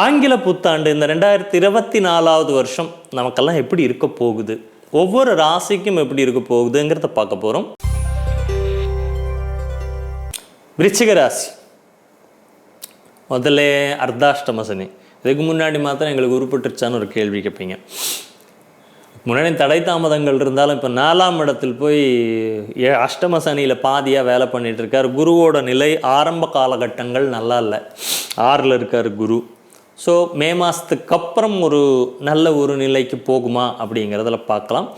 ஆங்கில புத்தாண்டு இந்த ரெண்டாயிரத்தி இருபத்தி நாலாவது வருஷம் நமக்கெல்லாம் எப்படி இருக்க போகுது? ஒவ்வொரு ராசிக்கும் எப்படி இருக்க போகுதுங்கிறத பார்க்க போகிறோம் விருச்சிக ராசி. முதல்ல அர்த்தாஷ்டம சனி. இதுக்கு முன்னாடி மாத்திரம் எங்களுக்கு உருப்பட்டுருச்சான்னு ஒரு கேள்வி கேட்பீங்க. முன்னாடி தடை தாமதங்கள் இருந்தாலும் இப்போ நாலாம் இடத்தில் போய் ஏ அஷ்டம சனியில் பாதியாக வேலை பண்ணிகிட்டு இருக்கார். குருவோட நிலை ஆரம்ப காலகட்டங்கள் நல்லா இல்லை. ஆறில் இருக்கார் குரு. ஸோ மே மாதத்துக்கு அப்புறம் ஒரு நல்ல ஒரு நிலைக்கு போகுமா அப்படிங்கிறதுல பார்க்கலாம்.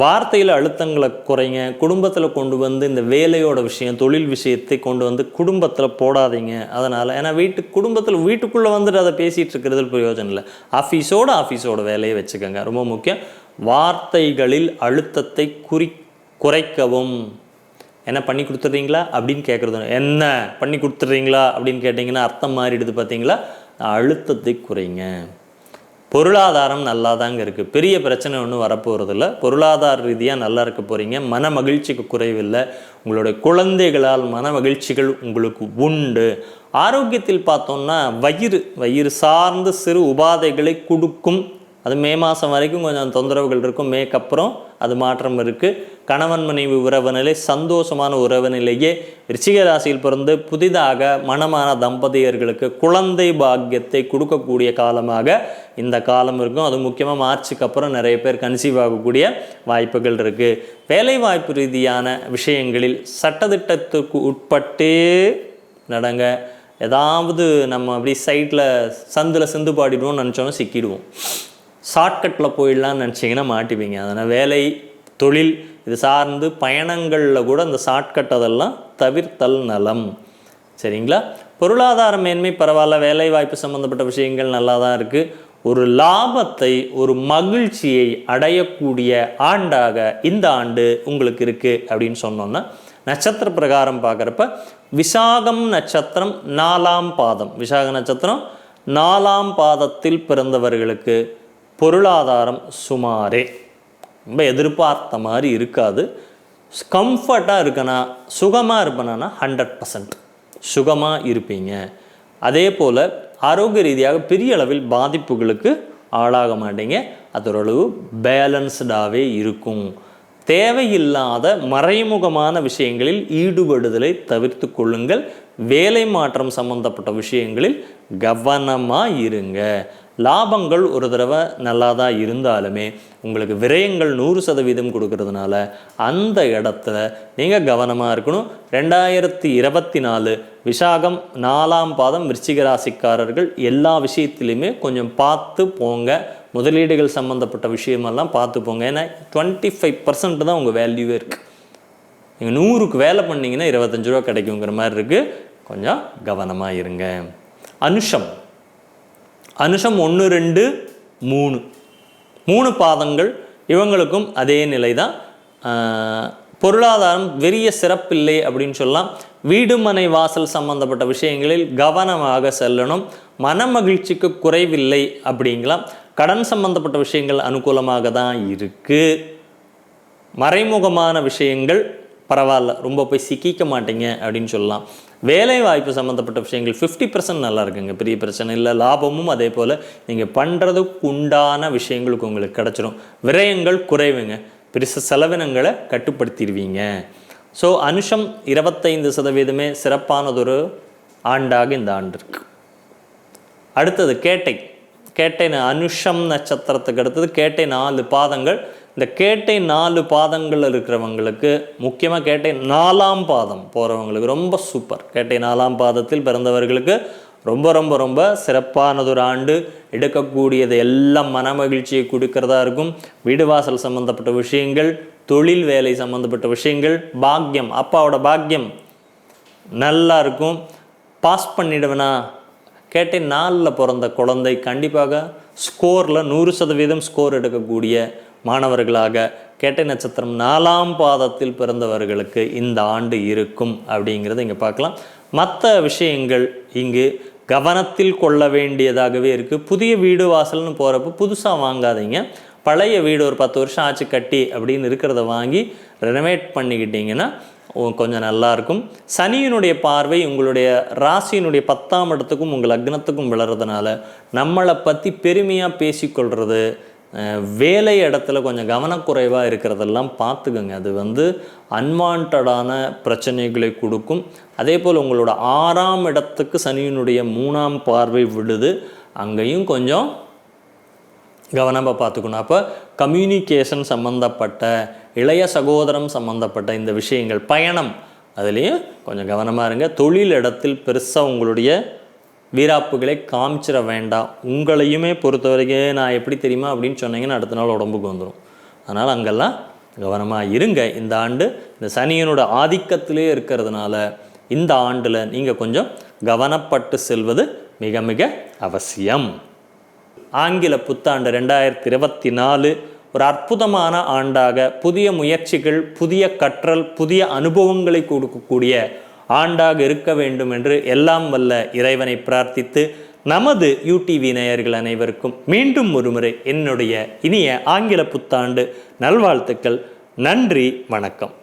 வார்த்தையில் அழுத்தங்களை குறைங்க குடும்பத்தில் கொண்டு வந்து இந்த வேலையோட விஷயம் தொழில் விஷயத்தை கொண்டு வந்து குடும்பத்தில் போடாதீங்க. அதனால் ஏன்னா வீட்டு குடும்பத்தில் வீட்டுக்குள்ளே வந்துட்டு அதை பேசிகிட்டு இருக்கிறது பிரயோஜனம் இல்லை. ஆஃபீஸோட ஆஃபீஸோட வேலையை வச்சுக்கோங்க ரொம்ப முக்கியம். வார்த்தைகளில் அழுத்தத்தை குறி குறைக்கவும். என்ன பண்ணி கொடுத்துட்றீங்களா அப்படின்னு கேட்குறது என்ன? பண்ணி கொடுத்துட்றீங்களா அப்படின்னு கேட்டிங்கன்னா அர்த்தம் மாறிடுது பார்த்தீங்களா அழுத்தத்தை குறைங்க. பொருளாதாரம் நல்லா தாங்க இருக்குது பெரிய பிரச்சனை ஒன்றும் வரப்போகிறதில்ல பொருளாதார ரீதியாக நல்லா இருக்க போகிறீங்க மன மகிழ்ச்சிக்கு குறைவில்லை. உங்களுடைய குழந்தைகளால் மன மகிழ்ச்சிகள் உங்களுக்கு உண்டு. ஆரோக்கியத்தில் பார்த்தோம்னா வயிறு வயிறு சார்ந்த சிறு உபாதைகளை கொடுக்கும் அது மே மாதம் வரைக்கும் கொஞ்சம் தொந்தரவுகள் இருக்கும். மேக்கு அப்புறம் அது மாற்றம் இருக்குது கணவன் மனைவி உறவு நிலை சந்தோஷமான உறவு நிலையே. ரிச்சிக ராசியில் பிறந்து புதிதாக மனமான தம்பதியர்களுக்கு குழந்தை பாக்கியத்தை கொடுக்கக்கூடிய காலமாக இந்த காலம் இருக்கும். அது முக்கியமாக மார்ச்சுக்கு அப்புறம் நிறைய பேர் கன்சீவ் ஆகக்கூடிய வாய்ப்புகள் இருக்குது வேலைவாய்ப்பு ரீதியான விஷயங்களில் சட்டத்திட்டத்துக்கு உட்பட்டு நடங்க. ஏதாவது நம்ம அப்படி சைட்டில் சந்தில் சிந்து பாடிடுவோம்னு நினச்சோன்னா சிக்கிடுவோம். ஷார்ட்கட்டில் போயிடலாம்னு நினச்சிங்கன்னா மாட்டிப்பீங்க. அதனால் வேலை தொழில் இது சார்ந்து பயணங்களில் கூட இந்த ஷார்ட்கட் அதெல்லாம் தவிர்த்தல் நலம். சரிங்களா? பொருளாதார மேன்மை பரவாயில்ல வேலை வாய்ப்பு சம்மந்தப்பட்ட விஷயங்கள் நல்லா தான் இருக்குது ஒரு லாபத்தை ஒரு மகிழ்ச்சியை அடையக்கூடிய ஆண்டாக இந்த ஆண்டு உங்களுக்கு இருக்குது அப்படின்னு சொன்னோன்னா நட்சத்திர பிரகாரம் பார்க்குறப்ப விசாகம் நட்சத்திரம் நாலாம் பாதம். விசாக நட்சத்திரம் நாலாம் பாதத்தில் பிறந்தவர்களுக்கு பொருளாதாரம் சுமாரே. ரொம்ப எதிர்பார்த்த மாதிரி இருக்காது. கம்ஃபர்ட்டாக இருக்கனா சுகமாக இருப்பேனா ஹண்ட்ரட் பர்சன்ட் சுகமாக இருப்பீங்க. அதே போல் ஆரோக்கிய ரீதியாக பெரிய அளவில் பாதிப்புகளுக்கு ஆளாக மாட்டீங்க. அது ஓரளவு பேலன்ஸ்டாகவே இருக்கும். தேவையில்லாத மறைமுகமான விஷயங்களில் ஈடுபடுதலை தவிர்த்து கொள்ளுங்கள். வேலை மாற்றம் சம்பந்தப்பட்ட விஷயங்களில் கவனமாக இருங்க. லாபங்கள் ஒரு தடவை நல்லா தான் இருந்தாலுமே உங்களுக்கு விரயங்கள் நூறு சதவீதம் கொடுக்கறதுனால அந்த இடத்துல நீங்கள் கவனமாக இருக்கணும். ரெண்டாயிரத்தி இருபத்தி நாலு விசாகம் நாலாம் பாதம் விருச்சிக ராசிக்காரர்கள் எல்லா விஷயத்திலையுமே கொஞ்சம் பார்த்து போங்க. முதலீடுகள் சம்மந்தப்பட்ட விஷயமெல்லாம் பார்த்து போங்க. ஏன்னா டுவெண்ட்டி ஃபைவ் பர்சன்ட் தான் உங்கள் வேல்யூவே இருக்குது நீங்கள் நூறுக்கு வேலை பண்ணிங்கன்னா இருபத்தஞ்சு ரூபா கிடைக்குங்கிற மாதிரி இருக்குது கொஞ்சம் கவனமாக இருங்க. அனுஷம். அனுஷம் ஒன்று ரெண்டு மூணு. மூணு பாதங்கள் இவங்களுக்கும் அதே நிலை தான் பொருளாதாரம் வெறிய சிறப்பில்லை அப்படின்னு சொல்லலாம். வீடு மனை வாசல் சம்பந்தப்பட்ட விஷயங்களில் கவனமாக செல்லணும். மன மகிழ்ச்சிக்கு குறைவில்லை அப்படிங்களாம் கடன் சம்பந்தப்பட்ட விஷயங்கள் அனுகூலமாக தான் இருக்குது மறைமுகமான விஷயங்கள் பரவாயில்ல ரொம்ப போய் சிக்கிக்க மாட்டீங்க அப்படின்னு சொல்லலாம். வேலை வாய்ப்பு சம்மந்தப்பட்ட விஷயங்கள் ஃபிஃப்டி பர்சன்ட் நல்லா இருக்குங்க பெரிய பிரச்சனை இல்லை லாபமும் அதே போல் நீங்கள் பண்ணுறதுக்கு உண்டான விஷயங்களுக்கு உங்களுக்கு கிடச்சிரும். விரயங்கள் குறைவுங்க. பெருசு செலவினங்களை கட்டுப்படுத்திடுவீங்க. ஸோ அனுஷம் இருபத்தைந்து சதவீதமே சிறப்பானதொரு ஆண்டாக இந்த ஆண்டு இருக்கு. அடுத்தது கேட்டை. கேட்டை அனுஷம் நட்சத்திரத்துக்கு அடுத்தது கேட்டை நாலு பாதங்கள் இந்த கேட்டை நாலு பாதங்கள் இருக்கிறவங்களுக்கு முக்கியமாக கேட்டை நாலாம் பாதம் போகிறவங்களுக்கு ரொம்ப சூப்பர் கேட்டை நாலாம் பாதத்தில் பிறந்தவர்களுக்கு ரொம்ப ரொம்ப ரொம்ப சிறப்பானதொரு ஆண்டு. எடுக்கக்கூடியது எல்லாம் மன மகிழ்ச்சியை கொடுக்கறதா இருக்கும். வீடு வாசல் சம்மந்தப்பட்ட விஷயங்கள் தொழில் வேலை சம்மந்தப்பட்ட விஷயங்கள் பாக்கியம் அப்பாவோட பாக்கியம் நல்லா இருக்கும். பாஸ் பண்ணிடுவேனா? கேட்டேன் நாலில் பிறந்த குழந்தை கண்டிப்பாக ஸ்கோரில் நூறு சதவீதம் ஸ்கோர் எடுக்கக்கூடிய மாணவர்களாக கேட்டை நட்சத்திரம் நாலாம் பாதத்தில் பிறந்தவர்களுக்கு இந்த ஆண்டு இருக்கும் அப்படிங்கிறத இங்கே பார்க்கலாம். மற்ற விஷயங்கள் இங்கு கவனத்தில் கொள்ள வேண்டியதாகவே இருக்குது புதிய வீடு வாசல்னு போகிறப்ப புதுசாக வாங்காதீங்க. பழைய வீடு ஒரு பத்து வருஷம் ஆச்சு கட்டி அப்படின்னு இருக்கிறத வாங்கி ரெனோவேட் பண்ணிக்கிட்டிங்கன்னா கொஞ்சம் நல்லாயிருக்கும் சனியினுடைய பார்வை உங்களுடைய ராசியினுடைய பத்தாம் இடத்துக்கும் உங்கள் லக்னத்துக்கும் விளறதுனால நம்மளை பற்றி பெருமையாக பேசிக்கொள்வது வேலை இடத்துல கொஞ்சம் கவனக்குறைவாக இருக்கிறதெல்லாம் பார்த்துக்கோங்க. அது வந்து அன்வான்டான பிரச்சனைகளை கொடுக்கும். அதே போல் உங்களோட ஆறாம் இடத்துக்கு சனியினுடைய மூணாம் பார்வை விழுது அங்கேயும் கொஞ்சம் கவனமாக பார்த்துக்கணும். அப்போ கம்யூனிகேஷன் சம்மந்தப்பட்ட இளைய சகோதரம் சம்மந்தப்பட்ட இந்த விஷயங்கள் பயணம் அதுலேயும் கொஞ்சம் கவனமாக இருங்க. தொழில் இடத்தில் பெருசாக உங்களுடைய வீராப்புகளை காமிச்சிட வேண்டாம் உங்களையுமே பொறுத்த வரைக்கும் நான் எப்படி தெரியுமா அப்படின்னு சொன்னீங்கன்னா அடுத்த நாள் உடம்புக்கு வந்துடும் அதனால் அங்கெல்லாம் கவனமாக இருங்க. இந்த ஆண்டு இந்த சனியனோட ஆதிக்கத்திலே இருக்கிறதுனால இந்த ஆண்டில் நீங்கள் கொஞ்சம் கவனப்பட்டு செல்வது மிக மிக அவசியம். ஆங்கில புத்தாண்டு ரெண்டாயிரத்தி இருபத்தி நாலு ஒரு அற்புதமான ஆண்டாக புதிய முயற்சிகள் புதிய கற்றல் புதிய அனுபவங்களை கொடுக்கக்கூடிய ஆண்டாக இருக்க வேண்டும் என்று எல்லாம் வல்ல இறைவனை பிரார்த்தித்து நமது யூடிவி நேயர்கள் அனைவருக்கும் மீண்டும் ஒருமுறை என்னுடைய இனிய ஆங்கில புத்தாண்டு நல்வாழ்த்துக்கள். நன்றி வணக்கம்.